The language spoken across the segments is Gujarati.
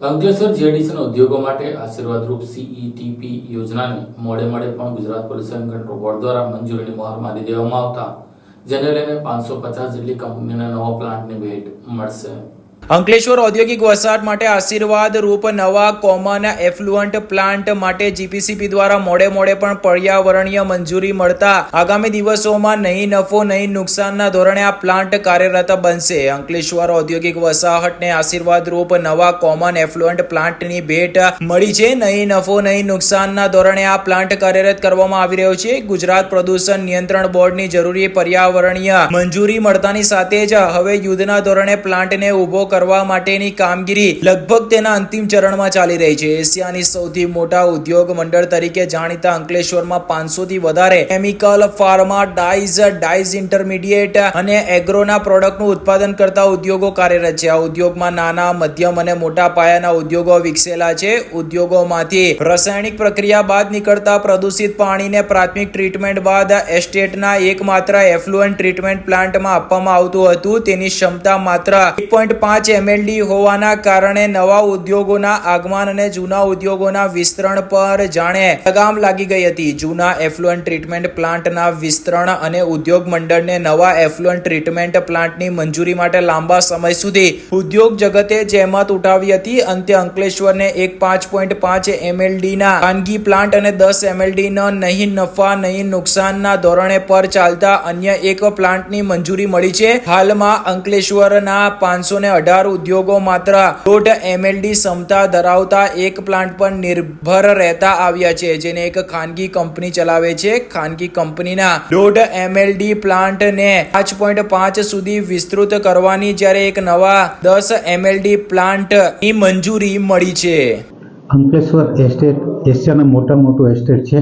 અંકલેશ્વર જીઆઈડીસીના ઉદ્યોગો માટે આશીર્વાદરૂપ સીઈટીપી યોજનાને મોડે મોડે પણ ગુજરાત પોલ્યુશન કંટ્રોલ બોર્ડ દ્વારા મંજૂરીની મહોર મારી દેવામાં આવતા, જેને લઈને પાંચસો પચાસ જેટલી કંપનીના નવા પ્લાન્ટની ભેટ મળશે. અંકલેશ્વર ઔદ્યોગિક વસાહત માટે આશીર્વાદ રૂપ નવા કોમન એફ્લુઅન્ટ પ્લાન્ટ માટે જીપીસીપી દ્વારા મોડે મોડે પણ પર્યાવરણીય મંજૂરી મળતા આગામી દિવસોમાં નહીં નફો નહીં નુકસાનના ધોરણે આ પ્લાન્ટ કાર્યરત બનશે. અંકલેશ્વર ઔદ્યોગિક વસાહતને આશીર્વાદ રૂપ નવા કોમન એફ્લુઅન્ટ પ્લાન્ટની ભેટ મળી છે. નહીં નફો નહીં નુકસાનના ધોરણે આ પ્લાન્ટ કાર્યરત કરવામાં આવી રહ્યો છે. ગુજરાત પ્રદૂષણ નિયંત્રણ બોર્ડની જરૂરી પર્યાવરણીય મંજૂરી મળતાની સાથે જ હવે યુદ્ધના ધોરણે પ્લાન્ટને ઊભો કરવા માટેની કામગીરી લગભગ તેના અંતિમ ચરણમાં ચાલી રહી છે. એશિયાની સૌથી મોટા ઉદ્યોગ મંડળ તરીકે જાણીતા અંકલેશ્વરમાં પાંચસો થી વધારે chemical pharma dyes dyes intermediate અને એગ્રોના પ્રોડક્ટનું ઉત્પાદન કરતા ઉદ્યોગો કાર્યરત છે. આ ઉદ્યોગમાં નાના, મધ્યમ અને મોટા પાયાના ઉદ્યોગો વિકસેલા છે. ઉદ્યોગોમાંથી રાસાયણિક પ્રક્રિયા બાદ નીકળતા પ્રદૂષિત પાણીને પ્રાથમિક ટ્રીટમેન્ટ બાદ એસ્ટેટના એકમાત્ર એફ્લુઅન્ટ ટ્રીટમેન્ટ પ્લાન્ટમાં આપવામાં આવતું હતું. તેની ક્ષમતા માત્ર એક પોઈન્ટ પાંચ એમએલડી હોવાના કારણે નવા ઉદ્યોગોના આગમન અને જૂના ઉદ્યોગોના વિસ્તરણ પર જાણે લગામ લાગી ગઈ હતી. જૂના એફ્લુઅન્ટ ટ્રીટમેન્ટ પ્લાન્ટના વિસ્તરણ અને ઉદ્યોગ મંડળને નવા એફ્લુઅન્ટ ટ્રીટમેન્ટ પ્લાન્ટની મંજૂરી માટે લાંબા સમય સુધી ઉદ્યોગ જગતે જહેમત ઉઠાવી હતી. અંતે અંકલેશ્વરને એક પાંચ પોઈન્ટ પાંચ એમએલડીના ખાનગી પ્લાન્ટ અને દસ એમએલડીના નહીં નફા, નહીં નુકસાનના ધોરણે પર ચાલતા અન્ય એક પ્લાન્ટની મંજૂરી મળી છે. હાલમાં અંકલેશ્વરના પાંચસો ને અઢાર ઉદ્યોગો માત્ર દોઢ એમએલડી ક્ષમતા ધરાવતા એક પ્લાન્ટ પર નિર્ભર રહેતા આવ્યા છે, જેને એક ખાનગી કંપની ચલાવે છે. ખાનગી કંપનીના દોઢ એમએલડી પ્લાન્ટને પાંચ પોઈન્ટ પાંચ સુધી વિસ્તૃત કરવાની જ્યારે એક નવા દસ એમએલડી પ્લાન્ટની મંજૂરી મળી છે. અંકલેશ્વર એસ્ટેટ, એશિયાનું મોટા મોટું એસ્ટેટ છે.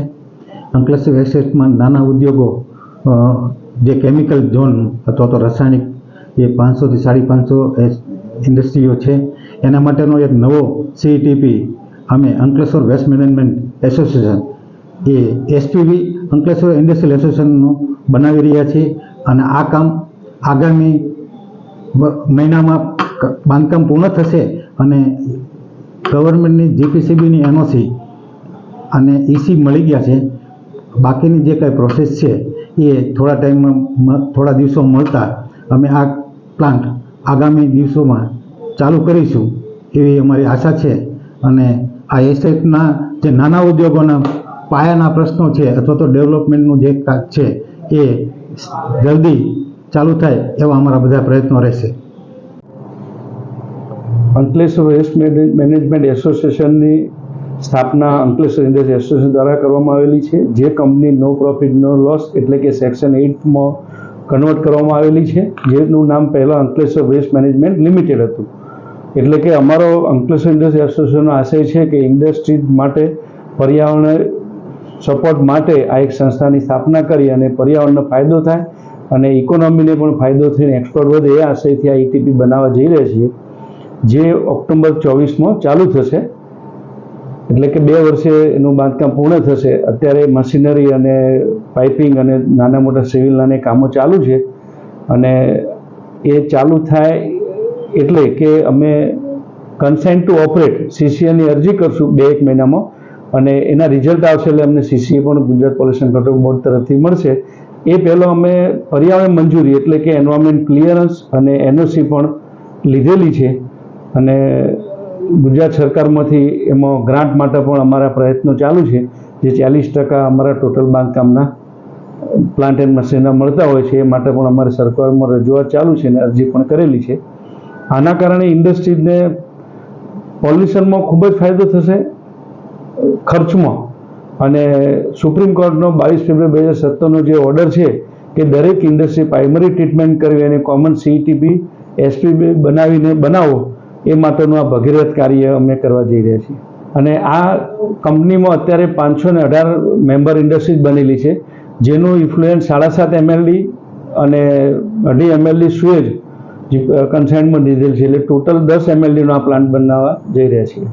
અંકલેશ્વર એસ્ટેટમાં નાના ઉદ્યોગો જે કેમિકલ ઝોન અથવા તો રાસાયણિક, એ પાંચસોથી સાડી પાંચસો ઇન્ડસ્ટ્રીઓ છે. એના માટેનો એક નવો સીઈટીપી અમે અંકલેશ્વર વેસ્ટ મેનેજમેન્ટ એસોસિએશન, એ એસપીવી અંકલેશ્વર ઇન્ડસ્ટ્રીયલ એસોસિએશનનું બનાવી રહ્યા છીએ. અને આ કામ આગામી મહિનામાં બાંધકામ પૂર્ણ થશે અને ગવર્મેન્ટની જીપીસીબીની એનઓસી અને ઈસી મળી ગયા છે. બાકીની જે કાંઈ પ્રોસેસ છે, એ થોડા ટાઈમમાં થોડા દિવસો મળતા અમે આ પ્લાન્ટ આગામી દિવસોમાં ચાલુ કરીશું એવી અમારી આશા છે. અને આ એસેટના જે નાના ઉદ્યોગોના પાયાના પ્રશ્નો છે અથવા તો ડેવલપમેન્ટનું જે છે એ જલ્દી ચાલુ થાય એવા અમારા બધા પ્રયત્નો રહેશે. અંકલેશ્વર વેસ્ટ મેને- મેનેજમેન્ટ એસોસિએશનની સ્થાપના અંકલેશ્વર ઇન્ડસ્ટ્રી એસોસિએશન દ્વારા કરવામાં આવેલી છે. જે company no profit, no loss એટલે કે સેક્શન એઇટમાં કન્વર્ટ કરવામાં આવેલી છે. જેનું નામ પહેલાં અંકલેશ્વર વેસ્ટ મેનેજમેન્ટ લિમિટેડ હતું. એટલે કે અમારો અંકલેશ્વર ઇન્ડસ્ટ્રી એસોસિએશનનો આશય છે કે ઇન્ડસ્ટ્રી માટે, પર્યાવરણ સપોર્ટ માટે આ એક સંસ્થાની સ્થાપના કરી અને પર્યાવરણનો ફાયદો થાય અને ઇકોનોમીને પણ ફાયદો થઈને એક્સપોર્ટ વધે એ આશયથી આ ઇટીપી બનાવવા જઈ રહ્યા છીએ. જે ઓક્ટોબર ચોવીસમાં ચાલુ થશે. એટલે કે બે વર્ષે એનું બાંધકામ પૂર્ણ થશે. અત્યારે મશીનરી અને પાઇપિંગ અને નાના મોટા સિવિલના કામો ચાલુ છે. અને એ ચાલુ થાય એટલે કે અમે કન્સેન્ટ ટુ ઓપરેટ સીસીએની અરજી કરશું બે એક મહિનામાં. અને એના રિઝલ્ટ આવશે એટલે અમને સીસીએ પણ ગુજરાત પોલ્યુશન કંટ્રોલ બોર્ડ તરફથી મળશે. એ પહેલો અમે પર્યાવરણ મંજૂરી એટલે કે એન્વાયરમેન્ટ ક્લિયરન્સ અને એનઓસી પણ લીધેલી છે. અને ગુજરાત સરકારમાંથી એમાં ગ્રાન્ટ માટે પણ અમારા પ્રયત્નો ચાલુ છે. જે ચાલીસ ટકા અમારા ટોટલ બાંધકામના પ્લાન્ટ એન્ડ મશીનના મળતા હોય છે, એ માટે પણ અમારે સરકારમાં રજૂઆત ચાલુ છે અને અરજી પણ કરેલી છે. આના કારણે ઇન્ડસ્ટ્રીઝને પોલ્યુશનમાં ખૂબ જ ફાયદો થશે ખર્ચમાં. અને સુપ્રીમ કોર્ટનો બાવીસ ફેબ્રુઆરી બે હજાર સત્તરનો જે ઓર્ડર છે કે દરેક ઇન્ડસ્ટ્રી પ્રાઇમરી ટ્રીટમેન્ટ કરવી અને કોમન સીઈટીપી એસપીબી બનાવીને બનાવો એ માટેનું આ ભગીરથ કાર્ય અમે કરવા જઈ રહ્યા છીએ. અને આ કંપનીમાં અત્યારે પાંચસો ને અઢાર મેમ્બર ઇન્ડસ્ટ્રીઝ બનેલી છે, જેનું ઇન્ફ્લુએન્સ સાડા સાત એમએલડી અને અઢી એમએલડી સુએજ કન્સાઇનમાં દીધેલ છે. એટલે ટોટલ દસ એમએલડીનો આ પ્લાન્ટ બનાવવા જઈ રહ્યા છીએ.